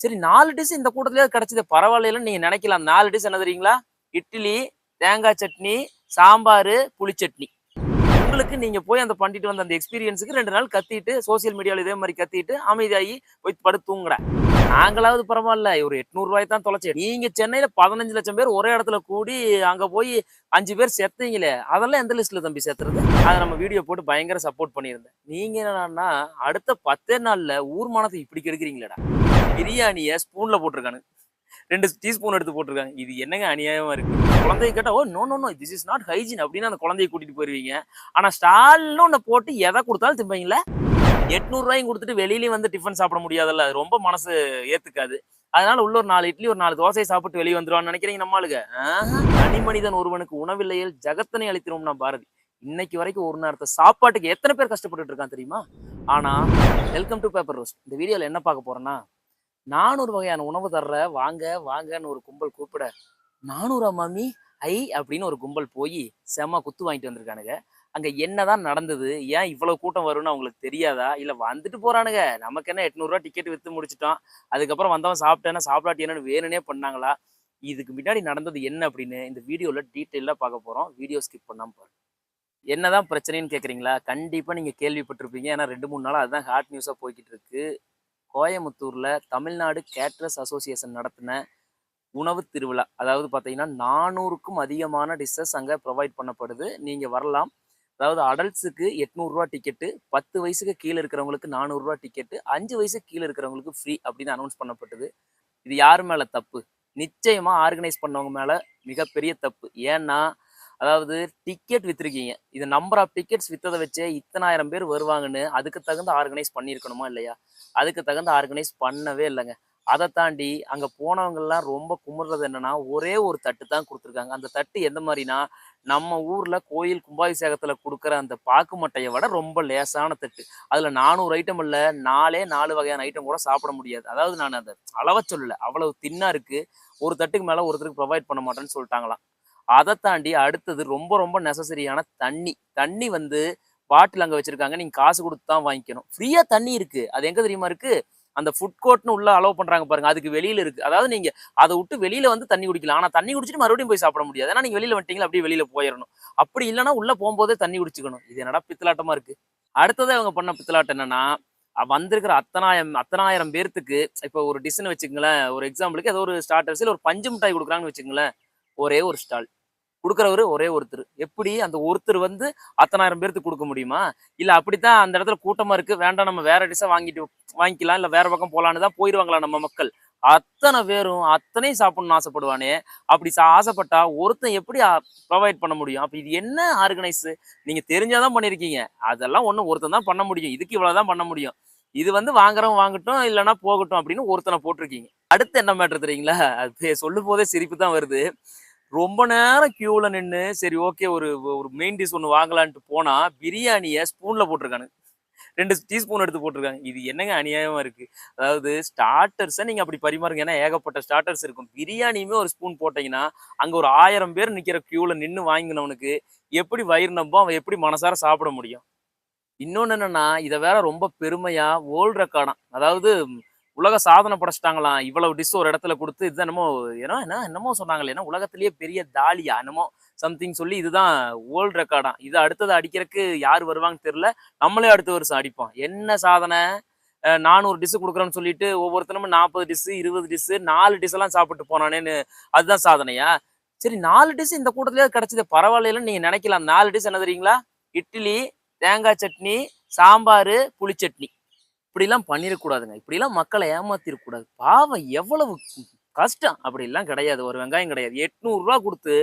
சரி நாலு டிஷ் இந்த கூட்டத்திலே கிடைச்சது பரவாயில்லன்னு நீங்க நினைக்கலாம். நாலு டிஷ் என்ன தெரியுங்களா? இட்லி தேங்காய் சட்னி சாம்பார் புளிச்சட்னி உங்களுக்கு நீங்க போய் அந்த பண்ணிட்டு வந்த அந்த எக்ஸ்பீரியன்ஸுக்கு ரெண்டு நாள் கத்திட்டு சோசியல் மீடியாவில் இதே மாதிரி கத்திட்டு அமைதியாகி போய் படுத்து தூங்குறேன் நாங்களாவது பரவாயில்ல ஒரு எட்நூறு ரூபாய் தான் தொலைச்சு. நீங்க சென்னையில பதினஞ்சு லட்சம் பேர் ஒரே இடத்துல கூடி அங்க போய் அஞ்சு பேர் செத்தீங்களே அதெல்லாம் எந்த லிஸ்ட்ல தம்பி சேர்த்துறது? அதை நம்ம வீடியோ போட்டு பயங்கர சப்போர்ட் பண்ணியிருந்தேன். நீங்க என்னன்னா அடுத்த பத்தே நாள்ல ஊர் மானத்தை இப்படி கெடுக்குறீங்களேடா. பிரியாணியை ஸ்பூன்ல போட்டிருக்கானு. ரெண்டு டீஸ்பூன் எடுத்து போட்டிருக்காங்க. இது என்னங்க அநியாயமா இருக்கு? குழந்தைய கேட்டா ஓ no no no this is not hygiene அப்படின்னு அந்த குழந்தைய கூட்டிட்டு போயிருவீங்க. ஆனா ஸ்டால்னு ஒண்ணு போட்டு எதை கொடுத்தாலும் திம்பீங்களா. எட்நூறுரூவாயும் கொடுத்துட்டு வெளியிலயும் வந்து டிஃபன் சாப்பிட முடியாதுல்ல? அது ரொம்ப மனசு ஏத்துக்காது. அதனால உள்ள ஒரு நாலு இட்லி ஒரு நாலு தோசையை சாப்பிட்டு வெளியே வந்துருவான்னு நினைக்கிறீங்க நம்மளுக்கு தனி மனிதன் ஒருவனுக்கு உணவில்லையில் ஜகத்தனை அளித்திரும்னா பாரதி. இன்னைக்கு வரைக்கும் ஒரு நேரத்தை சாப்பாட்டுக்கு எத்தனை பேர் கஷ்டப்பட்டுட்டு இருக்கான் தெரியுமா? ஆனா வெல்கம் டு பேப்பர் ரோஸ் இந்த வீடியோல என்ன பார்க்க போறேன்னா நானூறு வகையான உணவு தர்ற வாங்க வாங்கன்னு ஒரு கும்பல் கூப்பிட நானூறா மாமி ஐ அப்படின்னு ஒரு கும்பல் போய் செம குத்து வாங்கிட்டு வந்திருக்கானுங்க. அங்க என்னதான் நடந்தது? ஏன் இவ்வளவு கூட்டம் வரும்னு அவங்களுக்கு தெரியாதா? இல்ல வந்துட்டு போறானுங்க. நமக்கு என்ன எட்நூறுரூவா டிக்கெட் வித்து முடிச்சிட்டோம். அதுக்கப்புறம் வந்தவன் சாப்பிட்டேன்னா சாப்பிடாட்டி என்னன்னு வேணும்னே பண்ணாங்களா? இதுக்கு முன்னாடி நடந்தது என்ன அப்படின்னு இந்த வீடியோல டீட்டெயிலாக பார்க்க போறோம். வீடியோ ஸ்கிப் பண்ணாம பாருங்க. என்னதான் பிரச்சனைன்னு கேட்குறீங்களா கண்டிப்பாக நீங்கள் கேள்விப்பட்டிருப்பீங்க. ஏன்னா ரெண்டு மூணு நாளாக அதுதான் ஹாட் நியூஸாக போய்கிட்டு இருக்கு. கோயமுத்தூரில் தமிழ்நாடு கேட்ரஸ் அசோசியேஷன் நடத்தின உணவு திருவிழா. அதாவது பார்த்தீங்கன்னா நானூறுக்கும் அதிகமான டிஷ்ஷஸ் அங்கே ப்ரொவைட் பண்ணப்படுது. நீங்கள் வரலாம். அதாவது அடல்ட்ஸுக்கு எட்நூறுரூவா டிக்கெட்டு பத்து வயசுக்கு கீழே இருக்கிறவங்களுக்கு நானூறுரூவா டிக்கெட்டு அஞ்சு வயசுக்கு கீழே இருக்கிறவங்களுக்கு ஃப்ரீ அப்படின்னு அனௌன்ஸ் பண்ணப்பட்டது. இது யார் மேலே தப்பு? நிச்சயமாக ஆர்கனைஸ் பண்ணவங்க மேலே மிகப்பெரிய தப்பு. ஏன்னா அதாவது டிக்கெட் விற்றுருக்கீங்க இது நம்பர் ஆஃப் டிக்கெட்ஸ் விற்றதை வச்சே இத்தனாயிரம் பேர் வருவாங்கன்னு அதுக்கு தகுந்த ஆர்கனைஸ் பண்ணியிருக்கணுமா இல்லையா? அதுக்கு தகுந்த ஆர்கனைஸ் பண்ணவே இல்லைங்க. அதை தாண்டி அங்கே போனவங்கெல்லாம் ரொம்ப குமுறுறது என்னன்னா ஒரே ஒரு தட்டு தான் கொடுத்துருக்காங்க. அந்த தட்டு எந்த மாதிரினா நம்ம ஊரில் கோயில் கும்பாபிஷேகத்தில் கொடுக்குற அந்த பாக்கு மட்டையை விட ரொம்ப லேசான தட்டு. அதில் நானூறு ஐட்டம் இல்லை நாலே நாலு வகையான ஐட்டம் கூட சாப்பிட முடியாது. அதாவது நான் அந்த அளவை சொல்லலை. அவ்வளவு தின்னாக இருக்குது ஒரு தட்டுக்கு மேலே ஒருத்தருக்கு ப்ரொவைட் பண்ண மாட்டேன்னு சொல்லிட்டாங்களாம். அதை தாண்டி அடுத்தது ரொம்ப ரொம்ப நெசசரியான தண்ணி. தண்ணி வந்து பாட்டில் அங்கே வச்சுருக்காங்க. நீங்கள் காசு கொடுத்து தான் வாங்கிக்கணும் ஃப்ரீயாக தண்ணி இருக்குது அது எங்கே தெரியுமா இருக்குது அந்த ஃபுட் கோர்ட்னு உள்ள அலோவ் பண்றாங்க பாருங்க. அதுக்கு வெளியில இருக்கு. அதாவது நீங்க அதை விட்டு வெளியில வந்து தண்ணி குடிக்கலாம். ஆனா தண்ணி குடிச்சிட்டு மறுபடியும் போய் சாப்பிட முடியாது. ஏன்னா நீங்க வெளியில வந்துட்டீங்களா அப்படியே வெளியில போயிடணும் அப்படி இல்லைன்னா உள்ள போகும்போதே தண்ணி குடிச்சுக்கணும். இது என்னடா பித்தலாட்டமா இருக்கு? அடுத்தது அவங்க பண்ண பித்தலாட்டம் என்னன்னா வந்திருக்கிற அத்தனாயிரம் அத்தனாயிரம் பேர்த்துக்கு இப்போ ஒரு டிஷ்னு வச்சுக்கங்களேன். ஒரு எக்ஸாம்பிளுக்கு ஏதோ ஒரு ஸ்டார்டர்ஸில் ஒரு பஞ்சு மிட்டாய் கொடுக்குறாங்கன்னு வச்சுக்கங்களேன். ஒரே ஒரு ஸ்டால் கொடுக்குறவரு ஒரே ஒருத்தர். எப்படி அந்த ஒருத்தர் வந்து அத்தனாயிரம் பேர்த்துக்கு கொடுக்க முடியுமா? இல்லை அப்படித்தான் அந்த இடத்துல கூட்டமாக இருக்கு. வேண்டாம் நம்ம வேற டிஷ்ஷாக வாங்கிட்டு வாங்கிக்கலாம். இல்லை வேற பக்கம் போகலான்னு தான் போயிடுவாங்களா நம்ம மக்கள்? அத்தனை பேரும் அத்தனையும் சாப்பிடணும்னு ஆசைப்படுவானே. அப்படி சா- ஆசைப்பட்டா ஒருத்தன் எப்படி ப்ரொவைட் பண்ண முடியும்? அப்போ இது என்ன ஆர்கனைஸ் நீங்கள் தெரிஞ்சாதான் பண்ணியிருக்கீங்க அதெல்லாம் ஒன்று ஒருத்தன் தான் பண்ண முடியும். இதுக்கு இவ்வளோதான் பண்ண முடியும். இது வந்து வாங்குறவன் வாங்கட்டும் இல்லைன்னா போகட்டும் அப்படின்னு ஒருத்தனை போட்டிருக்கீங்க. அடுத்து என்ன மேட்ரு தெரியுங்களா? அது சொல்லும் போதே சிரிப்பு தான் வருது. ரொம்ப நேரம் கியூவில் நின்று சரி ஓகே ஒரு ஒரு மெயின் டிஷ் ஒன்று வாங்கலான்ட்டு போனால் பிரியாணியை ஸ்பூனில் போட்டிருக்கானு ரெண்டு டீஸ்பூன் எடுத்து போட்டிருக்காங்க. இது என்னங்க அநியாயமாக இருக்குது அதாவது ஸ்டார்டர்ஸை நீங்கள் அப்படி பரிமாறுங்க. ஏன்னா ஏகப்பட்ட ஸ்டார்டர்ஸ் இருக்கும். பிரியாணியுமே ஒரு ஸ்பூன் போட்டிங்கன்னா அங்கே ஒரு ஆயிரம் பேர் நிற்கிற க்யூவில் நின்று வாங்கினவனுக்கு எப்படி வயிறு நம்போ அவன் எப்படி மனசார சாப்பிட முடியும்? இன்னொன்று என்னென்னா இதை வேற ரொம்ப பெருமையாக வேர்ல்டு ரெக்கார்டாக அதாவது உலக சாதனை படைச்சிட்டாங்களாம். இவ்வளவு டிஷ் ஒரு இடத்துல கொடுத்து இது என்னமோ ஏன்னா என்ன என்னமோ சொன்னாங்களே ஏன்னா உலகத்திலேயே பெரிய தாலியா என்னமோ சம்திங் சொல்லி இதுதான் வேர்ல்டு ரெக்கார்டாம் இது அடுத்தது அடிக்கிறதுக்கு யார் வருவாங்கன்னு தெரியல. நம்மளே அடுத்த வருஷம் அடிப்போம். என்ன சாதனை? நானூறு டிஷ் கொடுக்குறோன்னு சொல்லிட்டு ஒவ்வொருத்தனும் நாற்பது டிஷ் இருபது டிஷ் நாலு டிஷ் எல்லாம் சாப்பிட்டு போனானேன்னு அதுதான் சாதனையா? சரி நாலு டிஷ் இந்த கூட்டத்திலேயே கிடைச்சது. பரவாயில்லைன்னு நீங்க நினைக்கலாம். நாலு டிஷ் என்ன தெரியுங்களா? இட்லி தேங்காய் சட்னி சாம்பார் புளிச்சட்னி. இப்படிலாம் பண்ணிடக்கூடாதுங்க இப்படிலாம் மக்களை ஏமாத்திடக்கூடாது பாவம் எவ்வளவு கஷ்டம். அப்படிலாம் கிடையாது. ஒரு வெங்காயம் கிடையாது. எட்நூறுரூவா கொடுத்து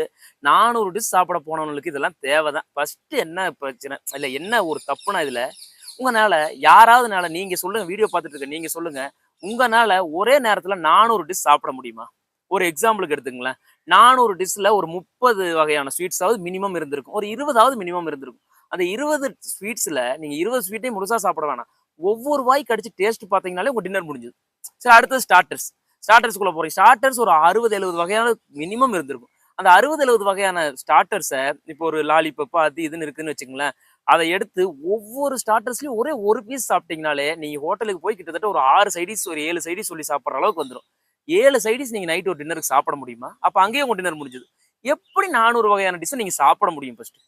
நானூறு டிஷ் சாப்பிட போனவங்களுக்கு இதெல்லாம் தேவை தான் ஃபஸ்ட்டு என்ன பிரச்சனை? இல்லை என்ன ஒரு தப்புனா இதில் உங்களால யாராவதுனால நீங்கள் சொல்லுங்கள் வீடியோ பார்த்துட்டு இருக்க நீங்கள் சொல்லுங்கள் உங்களால ஒரே நேரத்தில் நானூறு டிஷ் சாப்பிட முடியுமா? ஒரு எக்ஸாம்பிளுக்கு எடுத்துங்களேன். நானூறு டிஷ்ல ஒரு முப்பது வகையான ஸ்வீட்ஸாவது மினிமம் இருந்திருக்கும். ஒரு இருபதாவது மினிமம் இருந்திருக்கும். அந்த இருபது ஸ்வீட்ஸில் நீங்கள் இருபது ஸ்வீட்டையும் முழுசா சாப்பிட வேணாம். ஒவ்வொரு வாய் கடிச்சு டேஸ்ட் பார்த்தீங்கனாலே உங்க டின்னர் முடிஞ்சது. சரி அடுத்தது ஸ்டார்டர்ஸ் ஸ்டார்டர்ஸ்குள்ள போகிறீங்க ஸ்டார்டர்ஸ் ஒரு அறுபது எழுபது வகையான மினிமம் இருந்திருக்கும். அந்த அறுபது எழுபது வகையான ஸ்டார்டர்ஸை இப்போ ஒரு லாலிபப் அது இதுன்னு இருக்குன்னு வச்சுங்களேன் அதை எடுத்து ஒவ்வொரு ஸ்டார்டர்ஸ்லையும் ஒரே ஒரு பீஸ் சாப்பிட்டீங்கனாலே நீங்கள் ஹோட்டலுக்கு போய் கிட்டத்தட்ட ஒரு ஆறு சைடிஸ் ஒரு ஏழு சைடிஸ் சொல்லி சாப்பிட்ற அளவுக்கு வந்துடும் ஏழு சைடிஸ் நீங்கள் நைட் ஒரு டின்னருக்கு சாப்பிட முடியுமா? அப்போ அங்கேயே உங்க டின்னர் முடிஞ்சது. எப்படி நானூறு வகையான டிஷ்ஷை நீங்கள் சாப்பிட முடியும் ஃபஸ்ட்டு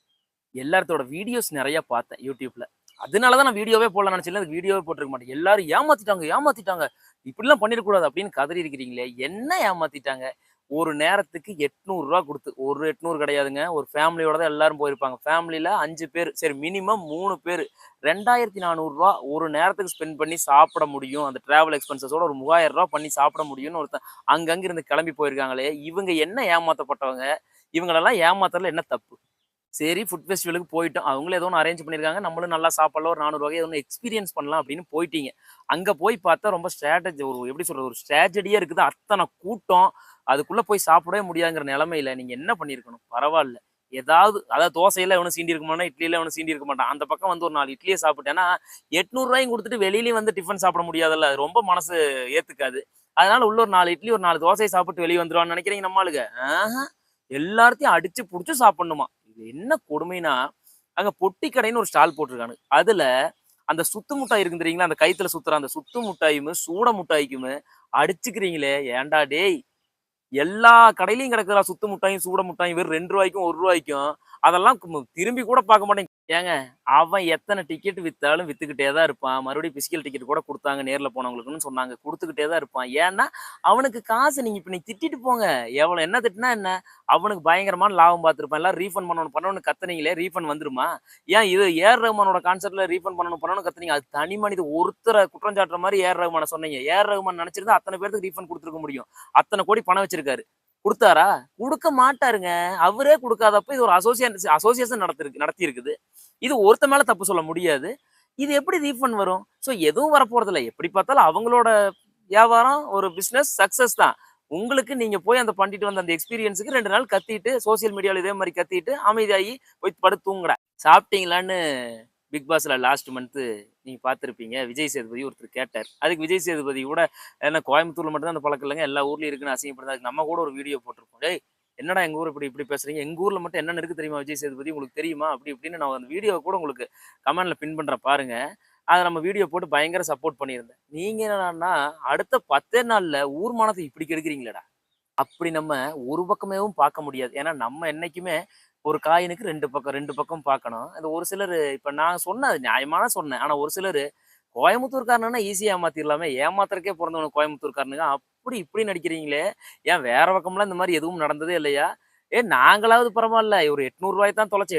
எல்லாத்தோட வீடியோஸ் நிறைய பார்த்தேன் யூடியூப்ல. அதனால தான் நான் வீடியோவே போடல நினைச்சேன் அது வீடியோவே போட்டிருக்க மாட்டேன். எல்லாரும் ஏமாத்திட்டாங்க ஏமாத்திட்டாங்க. இப்படிலாம் பண்ணிடக்கூடாது அப்படின்னு கதறி இருக்கிறீங்களே என்ன ஏமாத்திட்டாங்க? ஒரு நேரத்துக்கு எட்நூறுரூவா கொடுத்து ஒரு எட்நூறு கிடையாதுங்க. ஒரு ஃபேமிலியோட தான் எல்லாரும் போயிருப்பாங்க. ஃபேமிலியில் அஞ்சு பேர் சரி மினிமம் மூணு பேர். ரெண்டாயிரத்தி நானூறுரூவா ஒரு நேரத்துக்கு ஸ்பெண்ட் பண்ணி சாப்பிட முடியும். அந்த டிராவல் எக்ஸ்பென்சஸோட ஒரு மூவாயிரம் ரூபா பண்ணி சாப்பிட முடியும்னு ஒருத்தன் அங்கங்கே இருந்து கிளம்பி போயிருக்காங்களே. இவங்க என்ன ஏமாத்தப்பட்டவங்க? இவங்களெல்லாம் ஏமாத்தல என்ன தப்பு? சரி ஃபுட் ஃபெஸ்டிவலுக்கு போயிட்டோம். அவங்களும் ஏதோ ஒன்று அரேஞ்ச் பண்ணியிருக்காங்க. நம்மளும் நல்லா சாப்பிடலாம். ஒரு நானூறு வகை ஏதோ ஒன்று எக்ஸ்பீரியன்ஸ் பண்ணலாம் அப்படின்னு போயிட்டீங்க. அங்கே போய் பார்த்தா ரொம்ப ஸ்ட்ராட்டஜி ஒரு எப்படி சொல்றது ஒரு ஸ்ட்ராட்டஜியாக இருக்குது. அத்தனை கூட்டம். அதுக்குள்ளே போய் சாப்பிடவே முடியாதுங்கிற நிலமையில நீங்கள் என்ன பண்ணியிருக்கணும்? பரவாயில்ல. ஏதாவது அதாவது தோசையில எவனும் சீண்டி இருக்க மாட்டான் இட்லியில எவனும் சீண்டி இருக்க மாட்டான். அந்த பக்கம் வந்து ஒரு நாலு இட்லியை சாப்பிட்டேன்னா எட்நூறுரூவாயும் கொடுத்துட்டு வெளியிலயும் வந்து டிஃபன் சாப்பிட முடியாதுல்ல. அது ரொம்ப மனசு ஏத்துக்காது. அதனால உள்ள ஒரு நாலு இட்லி ஒரு நாலு தோசையை சாப்பிட்டு வெளியே வந்துருவான்னு நினைக்கிறீங்க நம்மளுக்கு எல்லாத்தையும் அடிச்சு பிடிச்சி சாப்பிடணுமா? இது என்ன கொடுமைனா அங்க பொட்டி கடைன்னு ஒரு ஸ்டால் போட்டிருக்காங்க. அதுல அந்த சுத்து முட்டாய் இருக்கு தெரியுங்களா? அந்த கைத்துல சுத்துற அந்த சுத்து முட்டாயுமே சூட முட்டாய்க்குமே அடிச்சுக்கிறீங்களே ஏன்டா டேய்? எல்லா கடையிலையும் கிடக்குறா சுத்து முட்டாயும் சூட முட்டாயும் வெறும் ரெண்டு ரூபாய்க்கும் ஒரு ரூபாய்க்கும். அதெல்லாம் திரும்பி கூட பார்க்க மாட்டேங்க. ஏங்க அவன் எத்தனை டிக்கெட் வித்தாலும் வித்துக்கிட்டே தான் இருப்பான். மறுபடியும் பிசிக்கல் டிக்கெட் கூட கொடுத்தாங்க நேர்ல போனவங்களுக்குன்னு சொன்னாங்க. கொடுத்துக்கிட்டே தான் இருப்பான். ஏன்னா அவனுக்கு காசு நீங்க இப்ப நீ திட்டிட்டு போங்க. எவ்வளோ என்ன திட்டினா என்ன? அவனுக்கு பயங்கரமான லாபம் பார்த்துருப்பான். எல்லாம் ரீஃபண்ட் பண்ணணும் பண்ணணும்னு கத்துனீங்களே ரீஃபண்ட் வந்துருமா? ஏன் இது ஏர் ரகுமானோட கான்செப்ட்ல ரீஃபண்ட் பண்ணணும் பண்ணணும்னு கத்துனீங்க? அது தனி மனித ஒருத்தரை குற்றம் சாட்டுற மாதிரி ஏர் ரகுமான சொன்னீங்க. ஏர் ரகுமான் நினச்சிருந்தா அத்தனை பேருக்கு ரீஃபண்ட் கொடுத்துருக்க முடியும். அத்தனை கோடி பணம் வச்சிருக்காரு. கொடுத்தாரா? கொடுக்க மாட்டாருங்க. அவரே கொடுக்காதப்ப இது ஒரு அசோசியேஷன் அசோசியேஷன் நடத்திருக்கு நடத்தி இருக்குது இது ஒருத்த மேல தப்பு சொல்ல முடியாது. இது எப்படி ரீஃபண்ட் வரும்? ஸோ எதுவும் வரப்போறதில்ல. எப்படி பார்த்தாலும் அவங்களோட வியாபாரம் ஒரு பிஸ்னஸ் சக்ஸஸ் தான். உங்களுக்கு நீங்க போய் அந்த பண்ணிட்டு வந்த அந்த எக்ஸ்பீரியன்ஸுக்கு ரெண்டு நாள் கத்திட்டு சோசியல் மீடியாவில் இதே மாதிரி கத்திட்டு அமைதியாகி போய் படுத்து தூங்குற சாப்பிட்டீங்களான்னு பிக் பாஸ்ல லாஸ்ட் மந்த்து நீங்க பார்த்துருப்பீங்க. விஜய் சேதுபதி ஒருத்தர் கேட்டார். அதுக்கு விஜய் சேதுபதி கூட ஏன்னா கோயம்புத்தூர்ல மட்டும் தான் அந்த பழக்கம் இல்லைங்க. எல்லா ஊர்லேயும் இருக்குன்னு அசிங்கப்படுது. அதுக்கு நம்ம கூட ஒரு வீடியோ போட்டிருப்போம். டேய் என்னடா எங்கள் ஊர் இப்படி இப்படி பேசுகிறீங்க எங்கள் ஊர்ல மட்டும் என்னென்ன இருக்கு தெரியுமா விஜய் சேதுபதி? உங்களுக்கு தெரியுமா? அப்படி இப்படின்னு நான் அந்த வீடியோ கூட உங்களுக்கு கமெண்டில் பின் பண்றேன் பாருங்க. அதை நம்ம வீடியோ போட்டு பயங்கர சப்போர்ட் பண்ணியிருந்தேன். நீங்க என்னன்னா அடுத்த பத்தே நாள்ல ஊர் மானத்தை இப்படி கெடுக்கிறீங்களேடா. அப்படி நம்ம ஒரு பக்கமேவும் பார்க்க முடியாது. ஏன்னா நம்ம என்னைக்குமே ஒரு காயினுக்கு ரெண்டு பக்கம் ரெண்டு பக்கம் பார்க்கணும். அது ஒரு சிலர் இப்போ நான் சொன்னது நியாயமான சொன்னேன். ஆனால் ஒரு சிலர் கோயம்புத்தூர்காரனா ஈஸியாக ஏமாற்றிடலாமே ஏமாத்துறக்கே பிறந்தவனு கோயம்புத்தூர்காரனுங்க. அப்படி இப்படி நடிக்கிறீங்களே? ஏன் வேற பக்கம்லாம் இந்த மாதிரி எதுவும் நடந்ததே இல்லையா? ஏ நாங்களாவது பரவாயில்ல. ஒரு எட்நூறு தொலைச்சி தான் தொலைச்சு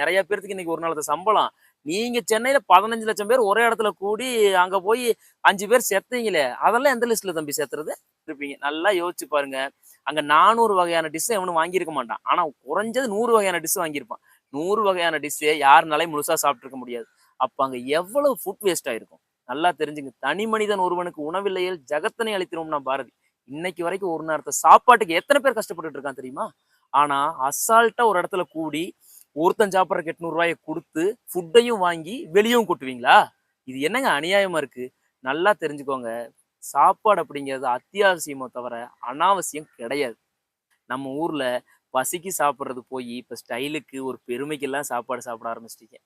நிறைய பேருக்கு இன்னைக்கு ஒரு நாளത്തെ சம்பளம். நீங்க சென்னையில பதினஞ்சு லட்சம் பேர் ஒரே இடத்துல கூடி அங்க போய் அஞ்சு பேர் செத்தீங்களே அதெல்லாம் எந்த லிஸ்ட்ல தம்பி சேர்த்துறது? இருப்பீங்க. நல்லா யோசிச்சு பாருங்க. அங்க நானூறு வகையான டிஷ் எவனும் வாங்கியிருக்க மாட்டான். ஆனா குறைஞ்சது நூறு வகையான டிஷ் வாங்கியிருப்பான். நூறு வகையான டிஷ்ஷே யாருனாலையும் முழுசா சாப்பிட்ருக்க முடியாது. அப்ப அங்க எவ்வளவு ஃபுட் வேஸ்ட் ஆயிருக்கும்? நல்லா தெரிஞ்சுங்க. தனி மனிதன் ஒருவனுக்கு உணவில்லையில் ஜகத்தனை அளித்திருவோம்னா பாரதி. இன்னைக்கு வரைக்கும் ஒரு நேரத்தை சாப்பாட்டுக்கு எத்தனை பேர் கஷ்டப்பட்டுட்டு இருக்கான் தெரியுமா? ஆனா அசால்ட்டா ஒரு இடத்துல கூடி ஒருத்தன் சாப்பிட்றக்கு எட்நூறுரூவாயை கொடுத்து ஃபுட்டையும் வாங்கி வெளியும் கொட்டுவீங்களா? இது என்னங்க அநியாயமா இருக்கு? நல்லா தெரிஞ்சுக்கோங்க. சாப்பாடு அப்படிங்கிறது அத்தியாவசியமோ தவிர அனாவசியம் கிடையாது. நம்ம ஊர்ல பசிக்கு சாப்பிட்றது போய் இப்போ ஸ்டைலுக்கு ஒரு பெருமைக்கெல்லாம் சாப்பாடு சாப்பிட ஆரம்பிச்சிட்டீங்க.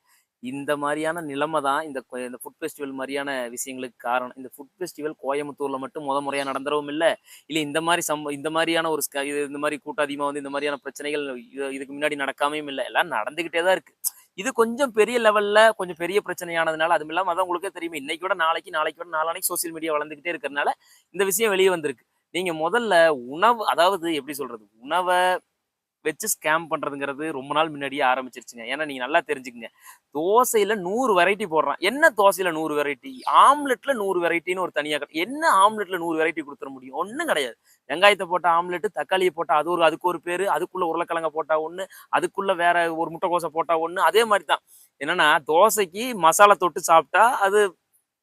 இந்த மாதிரியான நிலைமை தான் இந்த இந்த ஃபுட் ஃபெஸ்டிவல் மாதிரியான விஷயங்களுக்கு காரணம். இந்த ஃபுட் ஃபெஸ்டிவல் கோயம்புத்தூரில் மட்டும் முத முறையாக நடந்துடவும் இல்லை. இல்லை இந்த மாதிரி சம்ப இந்த மாதிரியான ஒரு இது இந்த மாதிரி கூட்டம் அதிகமாக வந்து இந்த மாதிரியான பிரச்சனைகள் இது- இதுக்கு முன்னாடி நடக்காமையும் இல்லை. எல்லாம் நடந்துக்கிட்டே தான் இருக்கு. இது கொஞ்சம் பெரிய லெவலில் கொஞ்சம் பெரிய பிரச்சனையானதுனால அதுவும் இல்லாமல் அதான் உங்களுக்கே தெரியுமே. இன்னைக்கு விட நாளைக்கு நாளைக்கு விட நாளானைக்கு சோசியல் மீடியா வளர்ந்துகிட்டே இருக்கிறதுனால இந்த விஷயம் வெளியே வந்திருக்கு. நீங்கள் முதல்ல உணவு அதாவது எப்படி சொல்கிறது உணவை வச்சு ஸ்கேம் பண்ணுறதுங்கிறது ரொம்ப நாள் முன்னாடியே ஆரம்பிச்சிருச்சுங்க. ஏன்னா நீங்கள் நல்லா தெரிஞ்சுக்கங்க. தோசையில் நூறு வெரைட்டி போடுறான். என்ன தோசையில் நூறு வெரைட்டி ஆம்லெட்டில் நூறு வெரைட்டின்னு ஒரு தனியாக கடை- என்ன ஆம்லெட்டில் நூறு வெரைட்டி கொடுத்துட முடியும்? ஒன்றும் கிடையாது. வெங்காயத்தை போட்ட ஆம்லெட் தக்காளியை போட்டால் அது ஒரு அதுக்கு ஒரு பேர் அதுக்குள்ளே உருளைக்கிழங்க போட்டால் ஒன்று அதுக்குள்ளே வேற ஒரு முட்டைக்கோசை போட்டால் ஒன்று அதே மாதிரி தான் என்னன்னா தோசைக்கு மசாலா தொட்டு சாப்பிட்டா அது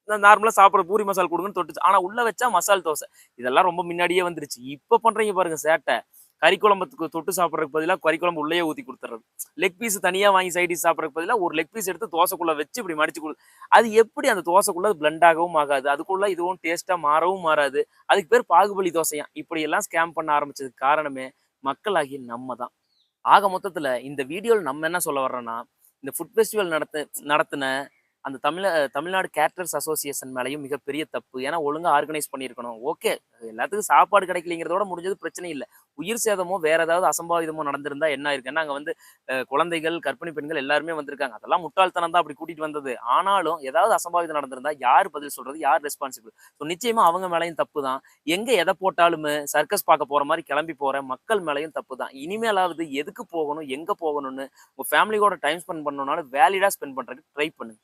நார்மலாக சாப்பிட்ற பூரி மசால் கொடுங்கன்னு தொட்டுச்சு. ஆனால் உள்ளே வச்சா மசால் தோசை. இதெல்லாம் ரொம்ப முன்னாடியே வந்துருச்சு. இப்போ பண்ணுறீங்க பாருங்கள் சேட்டை. கறி குழம்புக்கு தொட்டு சாப்பிட்றதுக்கு பதிலாக கறி குழம்பு உள்ளேயே ஊற்றி கொடுத்துறது லெக் பீஸ் தனியாக வாங்கி சைடிஸ் சாப்பிட்றதுக்கு பதிலாக ஒரு லெக் பீஸ் எடுத்து தோசைக்குள்ளே வச்சு இப்படி மடிச்சு கொடு. அது எப்படி அந்த தோசைக்குள்ளே பிளண்ட் ஆகவும் ஆகாது. அதுக்குள்ளே இதுவும் டேஸ்ட்டாக மாறவும் மாறாது. அதுக்கு பேர் பாகுபலி தோசையா. இப்படி எல்லாம் ஸ்கேம் பண்ண ஆரம்பிச்சதுக்கு காரணமே மக்களாகி நம்ம தான் ஆக மொத்தத்தில் இந்த வீடியோவில் நம்ம என்ன சொல்ல வர்றோன்னா இந்த ஃபுட் ஃபெஸ்டிவல் நடத்த நடத்தின அந்த தமிழ தமிழ்நாடு கேட்டர்ஸ் அசோசியேஷன் மேலேயும் மிகப்பெரிய தப்பு. ஏன்னா ஒழுங்காக ஆர்கனைஸ் பண்ணியிருக்கணும். ஓகே எல்லாத்துக்கும் சாப்பாடு கிடைக்கலங்கிறதோட முடிஞ்சது பிரச்சனை இல்லை. உயிர் சேதமோ வேற ஏதாவது அசம்பாவிதமோ நடந்திருந்தா என்ன இருக்குன்னா அங்கே வந்து குழந்தைகள் கற்பிணி பெண்கள் எல்லாருமே வந்திருக்காங்க. அதெல்லாம் முட்டாள்தனம் தான் அப்படி கூட்டிட்டு வந்தது. ஆனாலும் ஏதாவது அசம்பாவிதம் நடந்திருந்தா யார் பதில் சொல்றது? யார் ரெஸ்பான்சிபிள் ஸோ நிச்சயமா அவங்க மேலேயும் தப்பு தான் எங்க எதை போட்டாலுமே சர்க்கஸ் பார்க்க போற மாதிரி கிளம்பி போற மக்கள் மேலேயும் தப்பு தான் இனிமேலாவது எதுக்கு போகணும்? எங்க போகணும்னு உங்க ஃபேமிலியோட டைம் ஸ்பெண்ட் பண்ணணும்னாலும் வேலிடா ஸ்பெண்ட் பண்றதுக்கு ட்ரை பண்ணுங்க.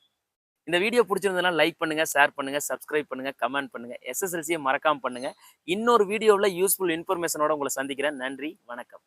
இந்த வீடியோ பிடிச்சிருந்ததுனா லைக் பண்ணுங்க ஷேர் பண்ணுங்க சப்ஸ்கிரைப் பண்ணுங்க கமெண்ட் பண்ணுங்க எஸ்எஸ்எல்சியை மறக்காம பண்ணுங்க. இன்னொரு வீடியோவில் யூஸ்ஃபுல் இன்ஃபர்மேஷனோட உங்களை சந்திக்கிறேன். நன்றி வணக்கம்.